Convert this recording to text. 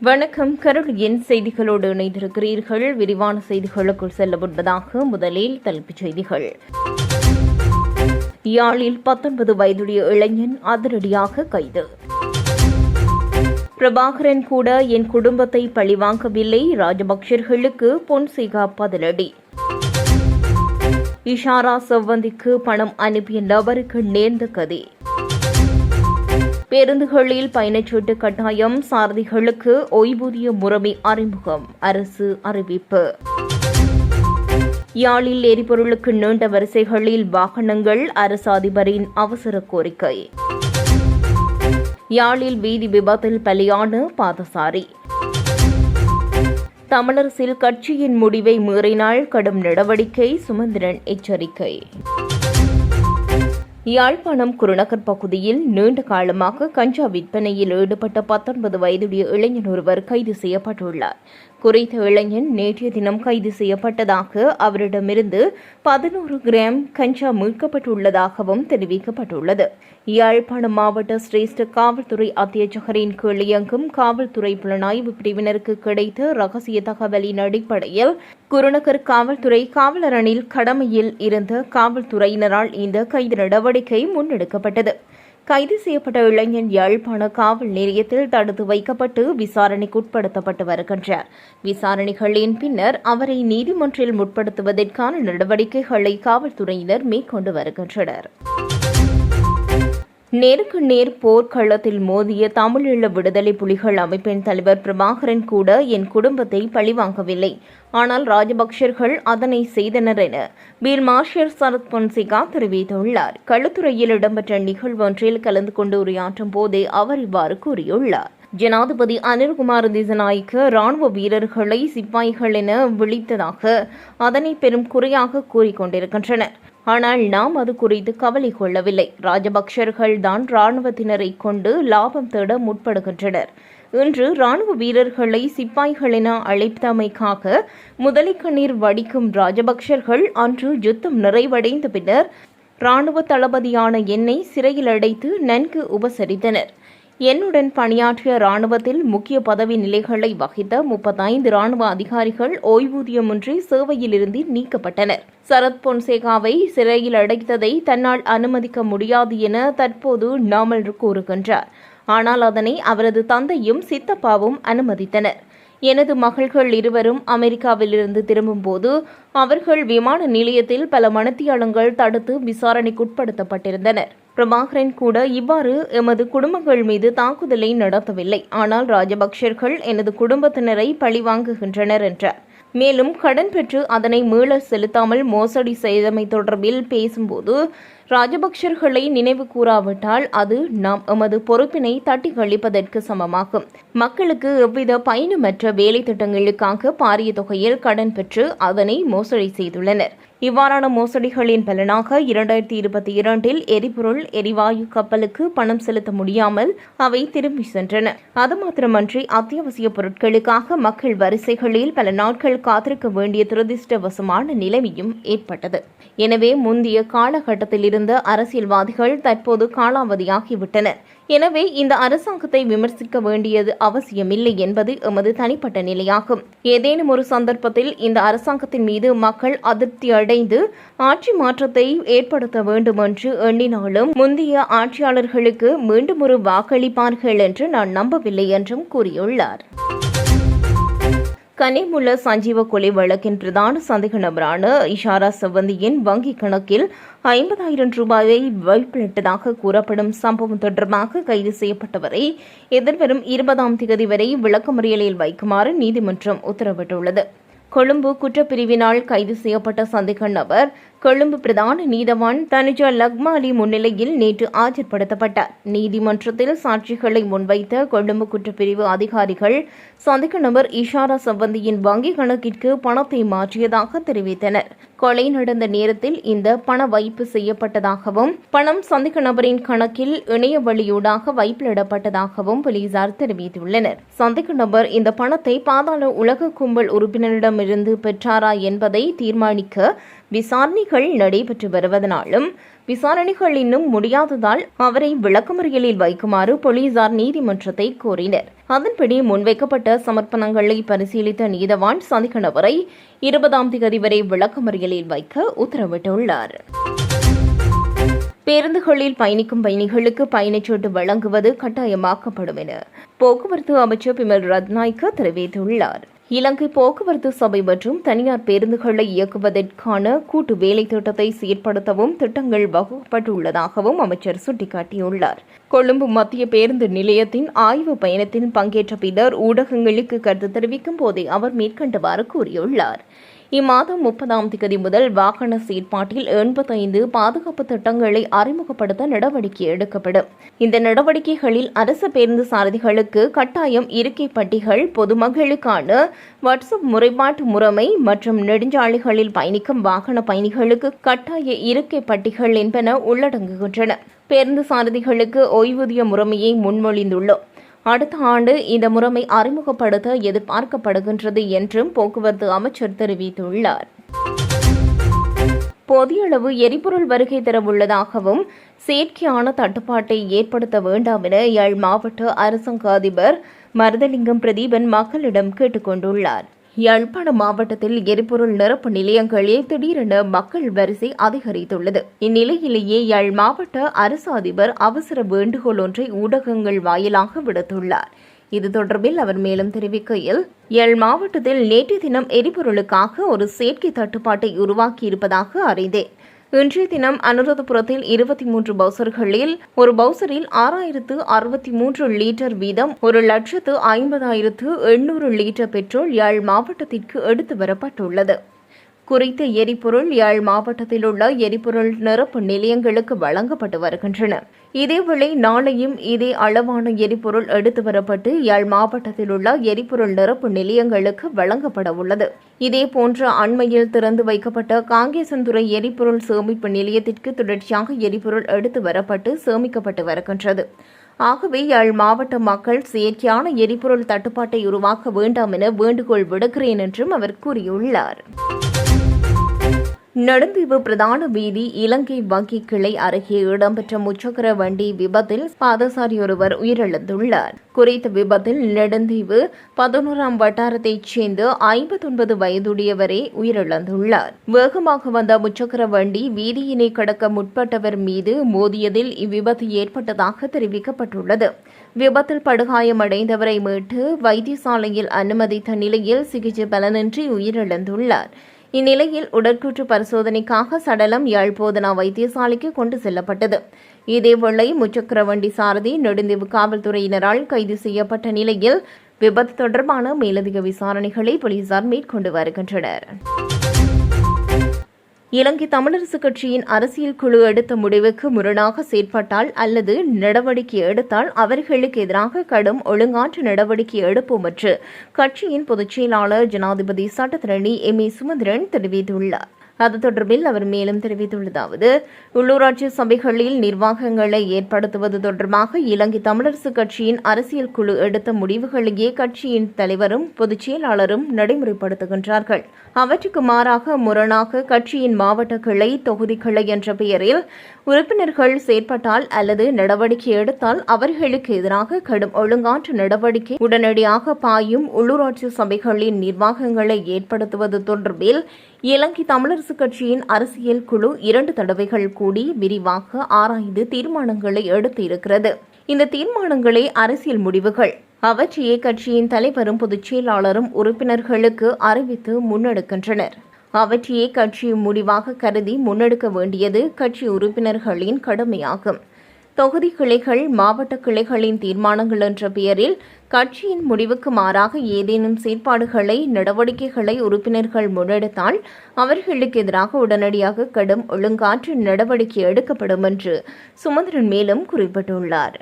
வணக்கம் கருளியின் செய்திகளோடு இணைந்திருக்கிறீர்கள். விரிவான செய்திகளுக்குள் செல்ல முன்பதாக முதலில் தலைப்புச் செய்திகள். யாழில் பத்தொன்பது வயதுடைய இளைஞன் அதிரடியாக கைது. பிரபாகரன் கூட என் குடும்பத்தை பழிவாங்கவில்லை. ராஜபக்சர்களுக்கு பொன்சேகா பதிலடி. இஷாரா செவ்வந்திக்கு பணம் அனுப்பிய நபருக்கு நேர்ந்த கதி. பேருந்துகளில் பயணச்சீட்டு கட்டாயம். சாரதிகளுக்கு ஓய்வூதிய முறைமை அறிமுகம். அரசு அறிவிப்பு. யாழில் எரிபொருளுக்கு நீண்ட வரிசைகளில் வாகனங்கள் அரசு அதிபரின் அவசர கோரிக்கை. யாழில் வீதி விபத்தில் பலியான பாதசாரி. தமிழரசில் கட்சியின் முடிவை மீறினால் கடும் நடவடிக்கை சுமந்திரன் எச்சரிக்கை. யாழ்ப்பாணம் குருநகர் பகுதியில் நீண்ட காலமாக கஞ்சா விற்பனையில் ஈடுபட்ட பத்தொன்பது வயதுடைய இளைஞர் ஒருவர் கைது செய்யப்பட்டுள்ளார். குறித்த இளைஞன் நேற்றைய தினம் கைது செய்யப்பட்டதாக அவரிடமிருந்து பதினோரு கிராம் கஞ்சா மீட்கப்பட்டுள்ளதாகவும் தெரிவிக்கப்பட்டுள்ளது. யாழ்ப்பாணம் மாவட்ட சிரேஷ்ட காவல்துறை அத்தியட்சகரின் கீழ் இயங்கும் காவல்துறை புலனாய்வு பிரிவினருக்கு கிடைத்த ரகசிய தகவலின் அடிப்படையில் குருநகர் காவல்துறை காவலரணில் கடமையில் இருந்த காவல்துறையினரால் இந்த கைது நடவடிக்கை முன்னெடுக்கப்பட்டது. கைது செய்யப்பட்ட இளைஞன் யாழ்ப்பாண காவல் நிலையத்தில் தடுத்து வைக்கப்பட்டு விசாரணைக்கு உட்படுத்தப்பட்டு வருகின்றார். விசாரணைகளின் பின்னர் அவரை நீதிமன்றில் முற்படுத்துவதற்கான நடவடிக்கைகளை காவல்துறையினர் மேற்கொண்டு வருகின்றனர். நேருக்கு நேர் போர்க்களத்தில் மோதிய தமிழீழ விடுதலை புலிகள் அமைப்பின் தலைவர் பிரபாகரன் கூட என் குடும்பத்தை பழிவாங்கவில்லை. ஆனால் ராஜபக்சர்கள் அதனை செய்தனர் என பீர் மார்ஷல் சரத் பொன்சிகா தெரிவித்துள்ளார். களுத்துறையில் இடம்பெற்ற நிகழ்வொன்றில் கலந்து கொண்டு உரையாற்றும் போதே அவர் இவ்வாறு கூறியுள்ளார். ஜனாதிபதி அனில்குமார் திசநாய்க்கு ராணுவ வீரர்களை சிப்பாய்கள் என விழித்ததாக அதனை பெரும் குறையாக கூறிக்கொண்டிருக்கின்றனர். ஆனால் நாம் அது குறித்து கவலை கொள்ளவில்லை. ராஜபக்சர்கள் தான் ராணுவத்தினரை கொண்டு லாபம் தேட முற்படுகின்றனர். இன்று ராணுவ வீரர்களை சிப்பாய்கள் என அழைத்தமைக்காக முதலைக்கண்ணீர் வடிக்கும் ராஜபக்சர்கள் அன்று யுத்தம் நிறைவடைந்த பின்னர் ராணுவ தளபதியான என்னை சிறையில் அடைத்து நன்கு உபசரித்தனர். என்னுடன் பணியாற்றிய ராணுவத்தில் முக்கிய பதவி நிலைகளை வகித்த முப்பத்தைந்து ராணுவ அதிகாரிகள் ஓய்வூதியமின்றி சேவையிலிருந்து நீக்கப்பட்டனர். சரத் பொன்சேகாவை சிறையில் அடைத்ததை தன்னால் அனுமதிக்க முடியாது என தற்போது நாமல் கூறுகின்றார். ஆனால் அதனை அவரது தந்தையும் சித்தப்பாவும் அனுமதித்தனர். எனது மகள்கள் இருவரும் அமெரிக்காவிலிருந்து திரும்பும்போது அவர்கள் விமான நிலையத்தில் பல மனத்தியாளங்கள் தடுத்து விசாரணைக்குட்படுத்தப்பட்டிருந்தனர். பிரபாகரன் கூட இவ்வாறு எமது குடும்பங்கள் மீது தாக்குதலை நடத்தவில்லை. ஆனால் ராஜபக்சர்கள் எனது குடும்பத்தினரை பழிவாங்குகின்றனர் என்றார். மேலும் கடன் பெற்று அதனை மீள செலுத்தாமல் மோசடி செய்தமை தொடர்பில் பேசும்போது ராஜபக்சர்களை நினைவு கூறாவிட்டால் அது நாம் எமது பொறுப்பினை தட்டி கழிப்பதற்கு சமமாகும். மக்களுக்கு எவ்வித பயனுமற்ற வேலை திட்டங்களுக்காக பாரிய தொகையில் கடன் பெற்று அதனை மோசடி செய்துள்ளனர். இவ்வாறான மோசடிகளின் பலனாக இரண்டாயிரத்தி இருபத்தி இரண்டில் எரிபொருள் எரிவாயு கப்பலுக்கு பணம் செலுத்த முடியாமல் அவை திரும்பி சென்றன. அது மாத்திரமன்றி அத்தியாவசிய பொருட்களுக்காக மக்கள் வரிசைகளில் பல நாட்கள் காத்திருக்க வேண்டிய துரதிருஷ்டவசமான நிலைமையும் ஏற்பட்டது. எனவே முந்தைய காலகட்டத்தில் இருந்த அரசியல்வாதிகள் தற்போது காலாவதியாகிவிட்டனர். எனவே இந்த அரசாங்கத்தை விமர்சிக்க வேண்டியது அவசியமில்லை என்பது எமது தனிப்பட்ட நிலையாகும். ஏதேனும் ஒரு சந்தர்ப்பத்தில் இந்த அரசாங்கத்தின் மீது மக்கள் அதிருப்தி அடைந்து ஆட்சி மாற்றத்தை ஏற்படுத்த வேண்டும் என்று எண்ணினாலும் முந்தைய ஆட்சியாளர்களுக்கு மீண்டும் ஒரு வாக்களிப்பார்கள் என்று நான் நம்பவில்லை என்றும் கூறியுள்ளார். கனிமுல்ல சஞ்சீவ கொலை வழக்கின் பிரதான சந்தேக நபரான இஷாரா சவந்தியின் வங்கிக் கணக்கில் ஐம்பதாயிரம் ரூபாயை வைப்பிலிட்டதாக கூறப்படும் சம்பவம் தொடர்பாக கைது செய்யப்பட்டவரை எதிர்வரும் இருபதாம் தேதி வரை விளக்கமறியலில் வைக்குமாறு நீதிமன்றம் உத்தரவிட்டுள்ளது. கொழும்பு குற்றப்பிரிவினால் கைது செய்யப்பட்ட சந்தேக நபர் கொழும்பு பிரதான நீதவான் தனுஜா லக்மாலி முன்னிலையில் நேற்று ஆஜர்படுத்தப்பட்டார். நீதிமன்றத்தில் சாட்சிகளை முன்வைத்த கொழும்பு குற்றப்பிரிவு அதிகாரிகள் சந்தேக நபர் இஷாரா சம்பந்தியின் வங்கிக் கணக்கிற்கு பணத்தை மாற்றியதாக தெரிவித்தனர். கொலை நடந்த நேரத்தில் இந்த பண வைப்பு செய்யப்பட்டதாகவும் பணம் சந்தேக நபரின் கணக்கில் இணைய வழியூடாக வைப்பிலிடப்பட்டதாகவும் போலீசார் தெரிவித்துள்ளனர். சந்தேக நபர் இந்த பணத்தை பாதாள உலக கும்பல் உறுப்பினரிடமிருந்து பெற்றாரா என்பதை தீர்மானிக்க விசாரணைகள் நடைபெற்று வருவதனாலும் விசாரணைகள் இன்னும் முடியாததால் அவரை விளக்கமறியலில் வைக்குமாறு போலீசார் நீதிமன்றத்தை கோரினர். அதன்படி முன்வைக்கப்பட்ட சமர்ப்பணங்களை பரிசீலித்த நீதவான் சந்திக்கணவரை இருபதாம் தேதி வரை விளக்கமறியலில் வைக்க உத்தரவிட்டுள்ளார். பேருந்துகளில் பயணிக்கும் பயணிகளுக்கு பயணச்சீட்டு வழங்குவது கட்டாயமாக்கப்படும் என போக்குவரத்து அமைச்சர் பிமல் ரத்நாய்க்கு தெரிவித்துள்ளார். இலங்கை போக்குவரத்து சபை மற்றும் தனியார் பேருந்துகளை இயக்குவதற்கான கூட்டு வேலை திட்டத்தை செயற்படுத்தவும் திட்டங்கள் வகுக்கப்பட்டுள்ளதாகவும் அமைச்சர் சுட்டிக்காட்டியுள்ளார். கொழும்பு மத்திய பேருந்து நிலையத்தின் ஆய்வு பயணத்தில் பங்கேற்ற பின்னர் ஊடகங்களுக்கு கருத்து தெரிவிக்கும் போதே அவர் மேற்கண்டவாறு கூறியுள்ளார். இம்மாதம் முப்பதாம் தேதி முதல் வாகன சீட்பாட்டில் எண்பத்தைந்து பாதுகாப்பு திட்டங்களை அறிமுகப்படுத்த நடவடிக்கை எடுக்கப்படும். இந்த நடவடிக்கைகளில் அரசு பேருந்து சாரதிகளுக்கு கட்டாயம் இருக்கை பட்டிகள் பொதுமக்களுக்கான வாட்ஸ்அப் முறைப்பாட்டு முறைமை மற்றும் நெடுஞ்சாலைகளில் பயணிக்கும் வாகன பயணிகளுக்கு கட்டாய இருக்கை பட்டிகள் என்பன உள்ளடங்குகின்றன. பேருந்து சாரதிகளுக்கு ஓய்வூதிய முறைமையை முன்மொழிந்துள்ளோம். அடுத்த ஆண்டு இந்த முறைமை அறிமுகப்படுத்த எதிர்பார்க்கப்படுகின்றது என்றும் போக்குவரத்து அமைச்சர் தெரிவித்துள்ளார். பொதியளவு எரிபொருள் வருகை தரவுள்ளதாகவும் செயற்கையான தட்டுப்பாட்டை ஏற்படுத்த வேண்டாம் என யாழ் மாவட்ட அரசாங்க அதிபர் மருதலிங்கம் பிரதீபன் மக்களிடம் கேட்டுக் யாழ்ப்பாணம் யாழ்ப்பாண மாவட்டத்தில் எரிபொருள் நிரப்பு நிலையங்களில் திடீரென மக்கள் வரிசை அதிகரித்துள்ளது. இந்நிலையிலேயே யாழ் மாவட்ட அரசு அதிபர் அவசர வேண்டுகோள் ஒன்றை ஊடகங்கள் வாயிலாக விடுத்துள்ளார். இது தொடர்பில் அவர் மேலும் தெரிவிக்கையில் எல் மாவட்டத்தில் நேற்று தினம் எரிபொருளுக்காக ஒரு செயற்கை தட்டுப்பாட்டை உருவாக்கியிருப்பதாக அறிந்தேன். இன்றைய தினம் அனுராதபுரத்தில் இருபத்தி மூன்று பவுசர்களில் ஒரு பவுசரில் ஆறாயிரத்து அறுபத்தி மூன்று லிட்டர் வீதம் ஒரு லட்சத்து ஐம்பதாயிரத்து எண்ணூறு லிட்டர் பெட்ரோல் யாழ் மாவட்டத்திற்கு எடுத்து வரப்பட்டுள்ளது. குறித்த எரிபொருள் யாழ் மாவட்டத்தில் உள்ள எரிபொருள் நிரப்பு நிலையங்களுக்கு வழங்கப்பட்டு வருகின்றன. இதேவேளை நாளையும் இதே அளவான எரிபொருள் எடுத்து வரப்பட்டு யாழ் மாவட்டத்தில் உள்ள எரிபொருள் நிரப்பு நிலையங்களுக்கு வழங்கப்பட உள்ளது. இதேபோன்று அண்மையில் திறந்து வைக்கப்பட்ட காங்கேசன்துறை எரிபொருள் சேமிப்பு நிலையத்திற்கு தொடர்ச்சியாக எரிபொருள் எடுத்து வரப்பட்டு சேமிக்கப்பட்டு வருகின்றது. ஆகவே யாழ் மாவட்ட மக்கள் செயற்கையான எரிபொருள் தட்டுப்பாட்டை உருவாக்க வேண்டாம் என வேண்டுகோள் விடுக்கிறேன் என்றும் அவர் கூறியுள்ளார். நெடுந்தீவு பிரதான வீதி இலங்கை வங்கி கிளை அருகே இடம்பெற்ற முச்சக்கர வண்டி விபத்தில் பாதசாரி ஒருவர் உயிரிழந்துள்ளார். குறித்த விபத்தில் நெடுந்தீவு பதினோராம் வட்டாரத்தைச் சேர்ந்த ஐம்பத்தொன்பது வயதுடையவரே உயிரிழந்துள்ளார். வேகமாக வந்த முச்சக்கர வண்டி வீதியினை கடக்க முற்பட்டவர் மீது மோதியதில் இவ்விபத்து ஏற்பட்டதாக தெரிவிக்கப்பட்டுள்ளது. விபத்தில் படுகாயமடைந்தவரை மீட்டு வைத்தியசாலையில் அனுமதித்த நிலையில் சிகிச்சை பலனின்றி உயிரிழந்துள்ளார். இந்நிலையில் உடற்கூற்று பரிசோதனைக்காக சடலம் யாழ்போதனா வைத்தியசாலைக்கு கொண்டு செல்லப்பட்டது. இதேவேளை முச்சக்கர வண்டி சாரதி நெடுந்தீவு காவல்துறையினரால் கைது செய்யப்பட்ட நிலையில் விபத்து தொடர்பான மேலதிக விசாரணைகளை போலீசார் மேற்கொண்டு வருகின்றனர். இலங்கை தமிழரசுக் கட்சியின் அரசியல் குழு எடுத்த முடிவுக்கு முரணாக செயற்பட்டால் அல்லது நடவடிக்கை எடுத்தால் அவர்களுக்கு எதிராக கடும் ஒழுங்காற்று நடவடிக்கை எடுப்போம் என்று கட்சியின் பொதுச் செயலாளர் ஜனாதிபதி சட்டத்திரணி எம் ஏ சுமந்திரன் தெரிவித்துள்ளார். அது தொடர்பில் அவர் மேலும் தெரிவித்துள்ளதாவது உள்ளூராட்சி சபைகளில் நிர்வாகங்களை ஏற்படுத்துவது தொடர்பாக இலங்கை தமிழரசு கட்சியின் அரசியல் குழு எடுத்த முடிவுகளையே கட்சியின் தலைவரும் பொதுச் செயலாளரும் நடைமுறைப்படுத்துகின்றார்கள். அவற்றுக்கு மாறாக முரணாக கட்சியின் மாவட்ட கிளை தொகுதி என்ற பெயரில் உறுப்பினர்கள் செயற்பட்டால் அல்லது நடவடிக்கை எடுத்தால் அவர்களுக்கு எதிராக கடும் ஒழுங்காற்று நடவடிக்கை உடனடியாக பாயும் உள்ளூராட்சி சபைகளின் நிர்வாகங்களை ஏற்படுத்துவது தொடர்பில் இலங்கை தமிழரசுக் கட்சியின் அரசியல் குழு இரண்டு தடவைகள் கூடி விரிவாக ஆராய்ந்து தீர்மானங்களை எடுத்து இருக்கிறது இந்த தீர்மானங்களே அரசியல் முடிவுகள். அவற்றையே கட்சியின் தலைவரும் பொதுச் செயலாளரும் உறுப்பினர்களுக்கு அறிவித்து முன்னெடுக்கின்றனர். அவற்றையே கட்சி முடிவாக கருதி முன்னெடுக்க வேண்டியது கட்சி உறுப்பினர்களின் கடமையாகும். தொகுதி கிளைகள் மாவட்ட கிளைகளின் தீர்மானங்கள் என்ற பெயரில் கட்சியின் முடிவுக்கு மாறாக ஏதேனும் செயற்பாடுகளை நடவடிக்கைகளை உறுப்பினர்கள் முன்னெடுத்தால் அவர்களுக்கு எதிராக உடனடியாக கடும் ஒழுங்காற்று நடவடிக்கை எடுக்கப்படும் என்று சுமந்திரன் மேலும் குறிப்பிட்டுள்ளார்.